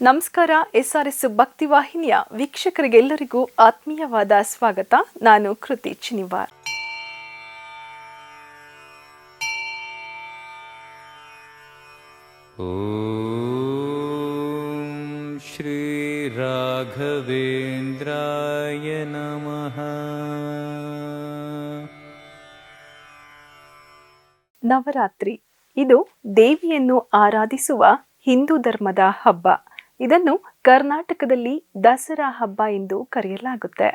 ನಮಸ್ಕಾರ S R S ಭಕ್ತಿ ವಾಹಿನಿಯ ವೀಕ್ಷಕರಿಗೆಲ್ಲರಿಗೂ ಆತ್ಮೀಯವಾದ ಸ್ವಾಗತ. ನಾನು ಕೃತಿ ಚಿನಿವಾರ್. ಓಂ ಶ್ರೀ ರಾಘವೇಂದ್ರಾಯ ನಮಃ. ನವರಾತ್ರಿ ಇದು ದೇವಿಯನ್ನು ಆರಾಧಿಸುವ ಹಿಂದೂ ಧರ್ಮದ ಹಬ್ಬ. ಇದನ್ನು ಕರ್ನಾಟಕದಲ್ಲಿ ದಸರಾ ಹಬ್ಬ ಎಂದು ಕರೆಯಲಾಗುತ್ತೆ.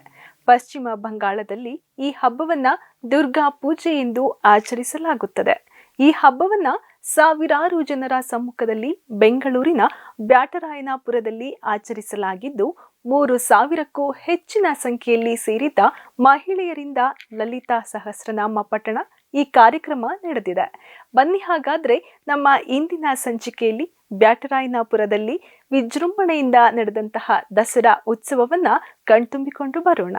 ಪಶ್ಚಿಮ ಬಂಗಾಳದಲ್ಲಿ ಈ ಹಬ್ಬವನ್ನ ದುರ್ಗಾ ಪೂಜೆ ಎಂದು ಆಚರಿಸಲಾಗುತ್ತದೆ. ಈ ಹಬ್ಬವನ್ನ ಸಾವಿರಾರು ಜನರ ಸಮ್ಮುಖದಲ್ಲಿ ಬೆಂಗಳೂರಿನ ಬ್ಯಾಟರಾಯನಪುರದಲ್ಲಿ ಆಚರಿಸಲಾಗಿದ್ದು, ಮೂರು ಸಾವಿರಕ್ಕೂ ಹೆಚ್ಚಿನ ಸಂಖ್ಯೆಯಲ್ಲಿ ಸೇರಿದ್ದ ಮಹಿಳೆಯರಿಂದ ಲಲಿತಾ ಸಹಸ್ರನಾಮ ಪಠಣ ಈ ಕಾರ್ಯಕ್ರಮ ನಡೆದಿದೆ. ಬನ್ನಿ ಹಾಗಾದರೆ ನಮ್ಮ ಇಂದಿನ ಸಂಚಿಕೆಯಲ್ಲಿ ಬ್ಯಾಟರಾಯನಪುರದಲ್ಲಿ ವಿಜೃಂಭಣೆಯಿಂದ ನಡೆದಂತಹ ದಸರಾ ಉತ್ಸವವನ್ನು ಕಣ್ತುಂಬಿಕೊಂಡು ಬರೋಣ.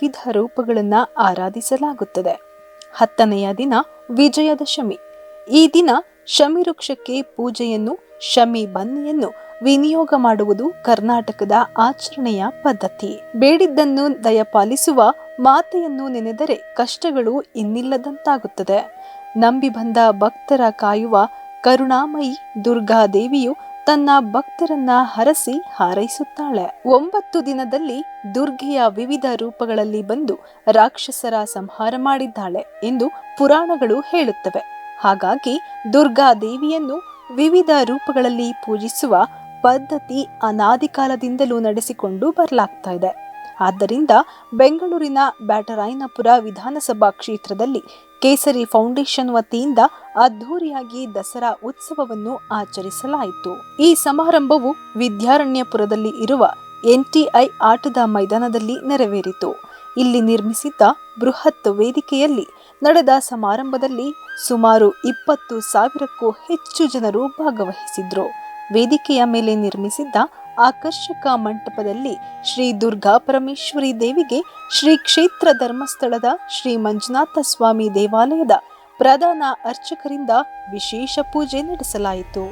ವಿವಿಧ ರೂಪಗಳನ್ನ ಆರಾಧಿಸಲಾಗುತ್ತದೆ. ಹತ್ತನೆಯ ದಿನ ವಿಜಯದಶಮಿ. ಈ ದಿನ ಶಮಿ ವೃಕ್ಷಕ್ಕೆ ಪೂಜೆಯನ್ನು, ಶಮಿ ಬನ್ನಿಯನ್ನು ವಿನಿಯೋಗ ಮಾಡುವುದು ಕರ್ನಾಟಕದ ಆಚರಣೆಯ ಪದ್ಧತಿ. ಬೇಡಿದ್ದನ್ನು ದಯಪಾಲಿಸುವ ಮಾತೆಯನ್ನು ನೆನೆದರೆ ಕಷ್ಟಗಳು ಇನ್ನಿಲ್ಲದಂತಾಗುತ್ತದೆ. ನಂಬಿ ಬಂದ ಭಕ್ತರ ಕಾಯುವ ಕರುಣಾಮಯಿ ದುರ್ಗಾ ದೇವಿಯು ತನ್ನ ಭಕ್ತರನ್ನ ಹರಸಿ ಹಾರೈಸುತ್ತಾಳೆ. ಒಂಬತ್ತು ದಿನದಲ್ಲಿ ದುರ್ಗೆಯ ವಿವಿಧ ರೂಪಗಳಲ್ಲಿ ಬಂದು ರಾಕ್ಷಸರ ಸಂಹಾರ ಮಾಡಿದ್ದಾಳೆ ಎಂದು ಪುರಾಣಗಳು ಹೇಳುತ್ತವೆ. ಹಾಗಾಗಿ ದುರ್ಗಾ ದೇವಿಯನ್ನು ವಿವಿಧ ರೂಪಗಳಲ್ಲಿ ಪೂಜಿಸುವ ಪದ್ಧತಿ ಅನಾದಿ ಕಾಲದಿಂದಲೂ ನಡೆಸಿಕೊಂಡು ಬರಲಾಗ್ತಾ ಇದೆ. ಆದ್ದರಿಂದ ಬೆಂಗಳೂರಿನ ಬ್ಯಾಟರಾಯನಪುರ ವಿಧಾನಸಭಾ ಕ್ಷೇತ್ರದಲ್ಲಿ ಕೇಸರಿ ಫೌಂಡೇಶನ್ ವತಿಯಿಂದ ಅದ್ಧೂರಿಯಾಗಿ ದಸರಾ ಉತ್ಸವವನ್ನು ಆಚರಿಸಲಾಯಿತು. ಈ ಸಮಾರಂಭವು ವಿದ್ಯಾರಣ್ಯಪುರದಲ್ಲಿ ಇರುವ ಎನ್ಟಿಐ ಆಟದ ಮೈದಾನದಲ್ಲಿ ನೆರವೇರಿತು. ಇಲ್ಲಿ ನಿರ್ಮಿಸಿದ್ದ ಬೃಹತ್ ವೇದಿಕೆಯಲ್ಲಿ ನಡೆದ ಸಮಾರಂಭದಲ್ಲಿ ಸುಮಾರು ಇಪ್ಪತ್ತು ಸಾವಿರಕ್ಕೂ ಹೆಚ್ಚು ಜನರು ಭಾಗವಹಿಸಿದ್ರು. ವೇದಿಕೆಯ ಮೇಲೆ ನಿರ್ಮಿಸಿದ್ದ ಆಕರ್ಷಕ ಮಂಟಪದಲ್ಲಿ ಶ್ರೀ ದುರ್ಗಾ ಪರಮೇಶ್ವರಿ ದೇವಿಗೆ ಶ್ರೀ ಕ್ಷೇತ್ರ ಧರ್ಮಸ್ಥಳದ ಶ್ರೀ ಮಂಜುನಾಥ ಸ್ವಾಮಿ ದೇವಾಲಯದ ಪ್ರಧಾನ ಅರ್ಚಕರಿಂದ ವಿಶೇಷ ಪೂಜೆ ನಡೆಸಲಾಯಿತು.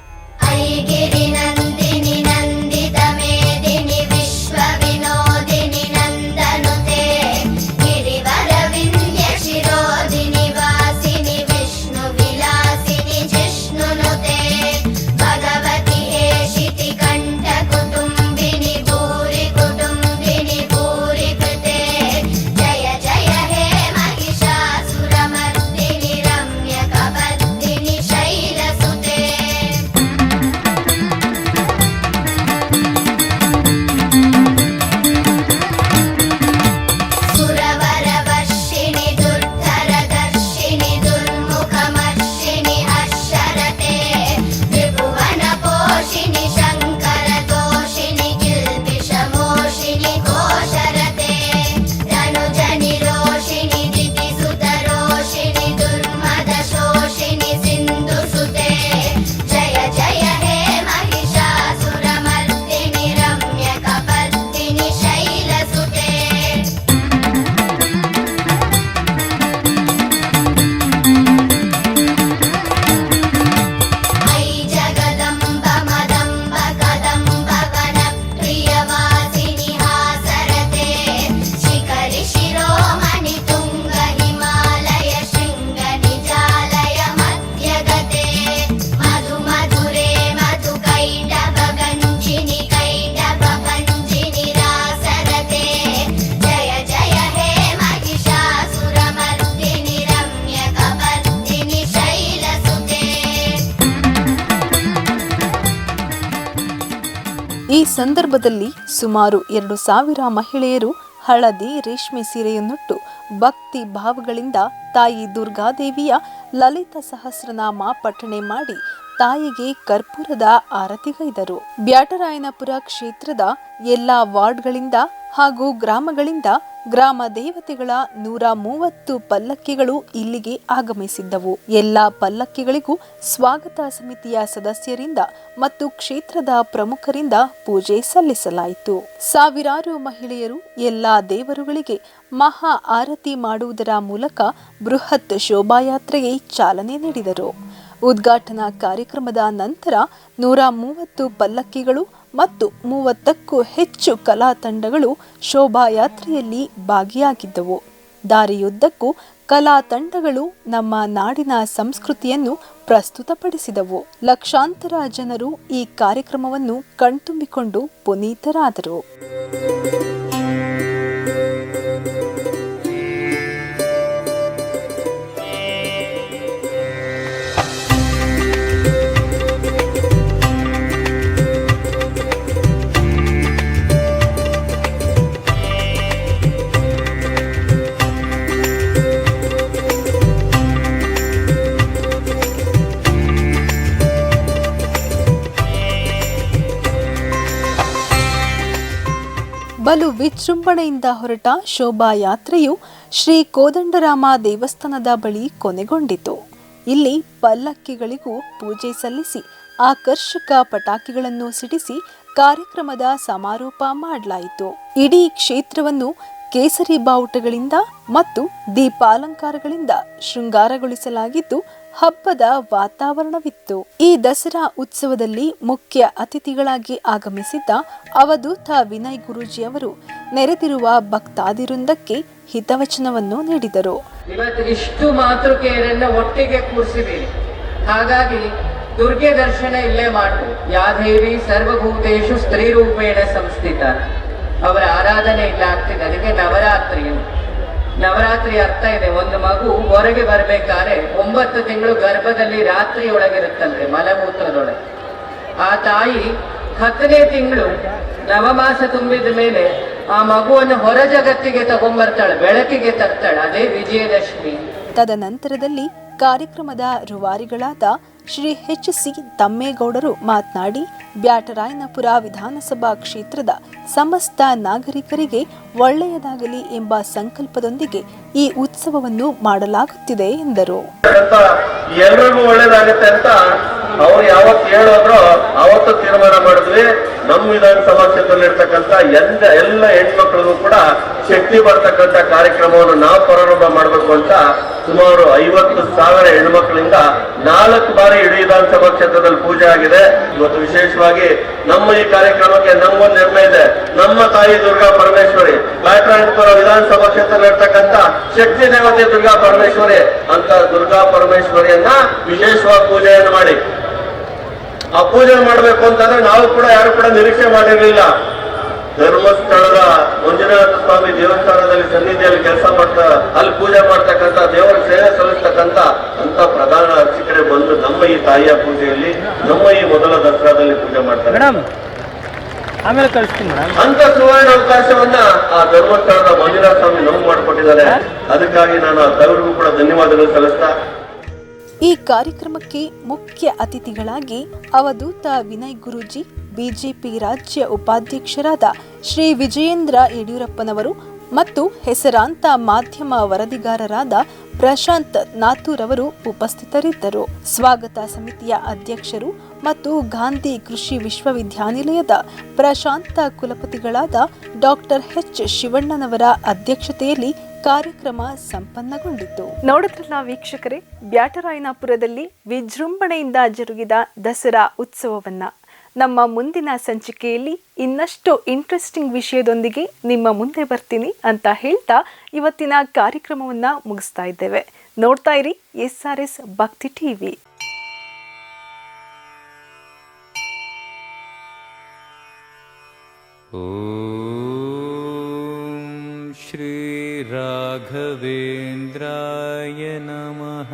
ಸಂದರ್ಭದಲ್ಲಿ ಸುಮಾರು ಎರಡು ಸಾವಿರ ಮಹಿಳೆಯರು ಹಳದಿ ರೇಷ್ಮೆ ಸೀರೆಯನ್ನುಟ್ಟು ಭಕ್ತಿ ಭಾವಗಳಿಂದ ತಾಯಿ ದುರ್ಗಾದೇವಿಯ ಲಲಿತ ಸಹಸ್ರನಾಮ ಪಠಣೆ ಮಾಡಿ ತಾಯಿಗೆ ಕರ್ಪೂರದ ಆರತಿಗೈದರು ಬ್ಯಾಟರಾಯನಪುರ ಕ್ಷೇತ್ರದ ಎಲ್ಲಾ ವಾರ್ಡ್ಗಳಿಂದ ಹಾಗೂ ಗ್ರಾಮಗಳಿಂದ ಗ್ರಾಮ ದೇವತೆಗಳ ನೂರ ಮೂವತ್ತು ಪಲ್ಲಕ್ಕಿಗಳು ಇಲ್ಲಿಗೆ ಆಗಮಿಸಿದ್ದವು. ಎಲ್ಲ ಪಲ್ಲಕ್ಕಿಗಳಿಗೂ ಸ್ವಾಗತ ಸಮಿತಿಯ ಸದಸ್ಯರಿಂದ ಮತ್ತು ಕ್ಷೇತ್ರದ ಪ್ರಮುಖರಿಂದ ಪೂಜೆ ಸಲ್ಲಿಸಲಾಯಿತು. ಸಾವಿರಾರು ಮಹಿಳೆಯರು ಎಲ್ಲ ದೇವರುಗಳಿಗೆ ಮಹಾ ಆರತಿ ಮಾಡುವುದರ ಮೂಲಕ ಬೃಹತ್ ಶೋಭಾಯಾತ್ರೆಗೆ ಚಾಲನೆ ನೀಡಿದರು. ಉದ್ಘಾಟನಾ ಕಾರ್ಯಕ್ರಮದ ನಂತರ ನೂರ ಮೂವತ್ತು ಪಲ್ಲಕ್ಕಿಗಳು ಮತ್ತು ಮೂವತ್ತಕ್ಕೂ ಹೆಚ್ಚು ಕಲಾ ತಂಡಗಳು ಶೋಭಾಯಾತ್ರೆಯಲ್ಲಿ ಭಾಗಿಯಾಗಿದ್ದವು. ದಾರಿಯುದ್ದಕ್ಕೂ ಕಲಾ ತಂಡಗಳು ನಮ್ಮ ನಾಡಿನ ಸಂಸ್ಕೃತಿಯನ್ನು ಪ್ರಸ್ತುತಪಡಿಸಿದವು. ಲಕ್ಷಾಂತರ ಜನರು ಈ ಕಾರ್ಯಕ್ರಮವನ್ನು ಕಣ್ತುಂಬಿಕೊಂಡು ಪುನೀತರಾದರು. ಬಲು ವಿಜೃಂಭಣೆಯಿಂದ ಹೊರಟ ಶೋಭಾಯಾತ್ರೆಯು ಶ್ರೀ ಕೋದಂಡರಾಮ ದೇವಸ್ಥಾನದ ಬಳಿ ಕೊನೆಗೊಂಡಿತು. ಇಲ್ಲಿ ಪಲ್ಲಕ್ಕಿಗಳಿಗೂ ಪೂಜೆ ಸಲ್ಲಿಸಿ, ಆಕರ್ಷಕ ಪಟಾಕಿಗಳನ್ನು ಸಿಡಿಸಿ ಕಾರ್ಯಕ್ರಮದ ಸಮಾರೋಪ ಮಾಡಲಾಯಿತು. ಇಡೀ ಕ್ಷೇತ್ರವನ್ನು ಕೇಸರಿ ಬಾವುಟಗಳಿಂದ ಮತ್ತು ದೀಪಾಲಂಕಾರಗಳಿಂದ ಶೃಂಗಾರಗೊಳಿಸಲಾಗಿದ್ದು ಹಬ್ಬದ ವಾತಾವರಣವಿತ್ತು. ಈ ದಸರಾ ಉತ್ಸವದಲ್ಲಿ ಮುಖ್ಯ ಅತಿಥಿಗಳಾಗಿ ಆಗಮಿಸಿದ್ದ ಅವಧೂತ ವಿನಯ್ ಗುರೂಜಿಯವರು ನೆರೆದಿರುವ ಭಕ್ತಾದಿರುಂದಕ್ಕೆ ಹಿತವಚನವನ್ನು ನೀಡಿದರು. ಇವತ್ತು ಇಷ್ಟು ಮಾತೃಕೆಯರನ್ನ ಒಟ್ಟಿಗೆ ಕೂರಿಸಿದ್ದೀರಿ ಹಾಗಾಗಿ ದುರ್ಗೆ ದರ್ಶನ ಇಲ್ಲೇ ಮಾಡು. ಯಾದೇವಿ ಸರ್ವಭೂತೇಶು ಸ್ತ್ರೀ ರೂಪೇಣ ಸಂಸ್ಥಿತ. ಅವರ ಆರಾಧನೆ ಇಲ್ಲ ಆಗ್ತಿದೆ ಅದಕ್ಕೆ ನವರಾತ್ರಿ. ನವರಾತ್ರಿ ಅರ್ಥ ಇದೆ. ಒಂದು ಮಗು ಹೊರಗೆ ಬರ್ಬೇಕಾದ್ರೆ ಒಂಬತ್ತು ತಿಂಗಳು ಗರ್ಭದಲ್ಲಿ ರಾತ್ರಿ ಒಳಗಿರುತ್ತಂತೆ ಮಲಮೂತ್ರದೊಳಗೆ. ಆ ತಾಯಿ ಹತ್ತನೇ ತಿಂಗಳು ನವಮಾಸ ತುಂಬಿದ ಮೇಲೆ ಆ ಮಗುವನ್ನು ಹೊರ ಜಗತ್ತಿಗೆ ತಗೊಂಡ್ಬರ್ತಾಳೆ ಬೆಳಕಿಗೆ ತರ್ತಾಳೆ, ಅದೇ ವಿಜಯದಶಮಿ. ತದನಂತರದಲ್ಲಿ ಕಾರ್ಯಕ್ರಮದ ರೂವಾರಿಗಳಾದ ಶ್ರೀ ಎಚ್ ಸಿ ತಮ್ಮೇಗೌಡರು ಮಾತನಾಡಿ, ಬ್ಯಾಟರಾಯನಪುರ ವಿಧಾನಸಭಾ ಕ್ಷೇತ್ರದ ಸಮಸ್ತ ನಾಗರಿಕರಿಗೆ ಒಳ್ಳೆಯದಾಗಲಿ ಎಂಬ ಸಂಕಲ್ಪದೊಂದಿಗೆ ಈ ಉತ್ಸವವನ್ನು ಮಾಡಲಾಗುತ್ತಿದೆ ಎಂದರು. ಎಲ್ರಿಗೂ ಒಳ್ಳೇದಾಗುತ್ತೆ ಅಂತ ಅವ್ರು ಯಾವತ್ತು ಹೇಳೋದ್ರೋ ಅವತ್ತು ತೀರ್ಮಾನ ಮಾಡಿದ್ವಿ. ನಮ್ಮ ವಿಧಾನಸಭಾ ಕ್ಷೇತ್ರದಲ್ಲಿರ್ತಕ್ಕಂಥ ಎಲ್ಲ ಎಲ್ಲ ಹೆಣ್ಮಕ್ಳಿಗೂ ಕೂಡ ಶಕ್ತಿ ಬರ್ತಕ್ಕಂಥ ಕಾರ್ಯಕ್ರಮವನ್ನು ನಾವು ಪ್ರಾರಂಭ ಮಾಡಬೇಕು ಅಂತ ಸುಮಾರು ಐವತ್ತು ಸಾವಿರ ಹೆಣ್ಮಕ್ಳಿಂದ ನಾಲ್ಕು ಬಾರಿ ಇಡೀ ವಿಧಾನಸಭಾ ಕ್ಷೇತ್ರದಲ್ಲಿ ಪೂಜೆ ಆಗಿದೆ. ಇವತ್ತು ವಿಶೇಷವಾಗಿ ನಮ್ಮ ಈ ಕಾರ್ಯಕ್ರಮಕ್ಕೆ ಒಂದು ಹೆಮ್ಮೆ ಇದೆ. ನಮ್ಮ ತಾಯಿ ದುರ್ಗಾ ಪರಮೇಶ್ವರಿ ಬ್ಯಾಟರಾಯನಪುರ ವಿಧಾನಸಭಾ ಕ್ಷೇತ್ರದಲ್ಲಿರ್ತಕ್ಕಂಥ ಶಕ್ತಿ ದೇವತೆ ದುರ್ಗಾ ಪರಮೇಶ್ವರಿ ಅಂತ ದುರ್ಗಾ ಪರಮೇಶ್ವರಿಯನ್ನ ವಿಶೇಷವಾಗಿ ಪೂಜೆಯನ್ನು ಮಾಡಿ. ಆ ಪೂಜೆ ಮಾಡಬೇಕು ಅಂತಂದ್ರೆ ನಾವು ಕೂಡ ಯಾರು ಕೂಡ ನಿರೀಕ್ಷೆ ಮಾಡಿರಲಿಲ್ಲ. ಧರ್ಮಸ್ಥಳದ ಮಂಜುನಾಥ ಸ್ವಾಮಿ ದೇವಸ್ಥಾನದಲ್ಲಿ ಸನ್ನಿಧಿಯಲ್ಲಿ ಕೆಲಸ ಮಾಡ್ತಾ ಅಲ್ಲಿ ಪೂಜೆ ಮಾಡ್ತಕ್ಕಂಥ ದೇವರ ಸೇವೆ ಸಲ್ಲಿಸ್ತಕ್ಕಂಥ ಅಂತ ಪ್ರಧಾನ ಅರ್ಚಕರೆ ಬಂದು ನಮ್ಮ ಈ ತಾಯಿಯ ಪೂಜೆಯಲ್ಲಿ ನಮ್ಮ ಈ ಮೊದಲ ದಸರಾದಲ್ಲಿ ಪೂಜೆ ಮಾಡ್ತಾರೆ. ಆಮೇಲೆ ಕಳಿಸ್ತೀನಿ ಅಂತ ಸುವರ್ಣ ಅವಕಾಶವನ್ನ ಆ ಧರ್ಮಸ್ಥಳದ ಮಂಜುನಾಥ ಸ್ವಾಮಿ ನಮ್ಗೆ ಮಾಡಿಕೊಟ್ಟಿದ್ದಾರೆ. ಅದಕ್ಕಾಗಿ ನಾನು ಆ ತವರಿಗೂ ಕೂಡ ಧನ್ಯವಾದಗಳು ಸಲ್ಲಿಸ್ತಾ. ಈ ಕಾರ್ಯಕ್ರಮಕ್ಕೆ ಮುಖ್ಯ ಅತಿಥಿಗಳಾಗಿ ಅವಧೂತ ವಿನಯ್ ಗುರೂಜಿ ಬಿಜೆಪಿ ರಾಜ್ಯ ಉಪಾಧ್ಯಕ್ಷರಾದ ಶ್ರೀ ವಿಜಯೇಂದ್ರ ಯಡಿಯೂರಪ್ಪನವರು ಮತ್ತು ಹೆಸರಾಂತ ಮಾಧ್ಯಮ ವರದಿಗಾರರಾದ ಪ್ರಶಾಂತ್ ನಾಥೂರ್ ಅವರು ಉಪಸ್ಥಿತರಿದ್ದರು. ಸ್ವಾಗತ ಸಮಿತಿಯ ಅಧ್ಯಕ್ಷರು ಮತ್ತು ಗಾಂಧಿ ಕೃಷಿ ವಿಶ್ವವಿದ್ಯಾನಿಲಯದ ಪ್ರಶಾಂತ ಕುಲಪತಿಗಳಾದ ಡಾಕ್ಟರ್ ಎಚ್. ಶಿವಣ್ಣನವರ ಅಧ್ಯಕ್ಷತೆಯಲ್ಲಿ ಕಾರ್ಯಕ್ರಮ ಸಂಪನ್ನಗೊಂಡಿತು. ನೋಡಿದ್ರಲ್ಲ ವೀಕ್ಷಕರೇ, ಬ್ಯಾಟರಾಯನಾಪುರದಲ್ಲಿ ವಿಜೃಂಭಣೆಯಿಂದ ಜರುಗಿದ ದಸರಾ ಉತ್ಸವವನ್ನ ನಮ್ಮ ಮುಂದಿನ ಸಂಚಿಕೆಯಲ್ಲಿ ಇನ್ನಷ್ಟು ಇಂಟ್ರೆಸ್ಟಿಂಗ್ ವಿಷಯದೊಂದಿಗೆ ನಿಮ್ಮ ಮುಂದೆ ಬರ್ತೀನಿ ಅಂತ ಹೇಳ್ತಾ ಇವತ್ತಿನ ಕಾರ್ಯಕ್ರಮವನ್ನು ಮುಗಿಸ್ತಾ ಇದ್ದೇವೆ. ನೋಡ್ತಾ ಇರಿ S R S Bhakti TV. Shri ರಾಘವೇಂದ್ರಾಯ ನಮಃ.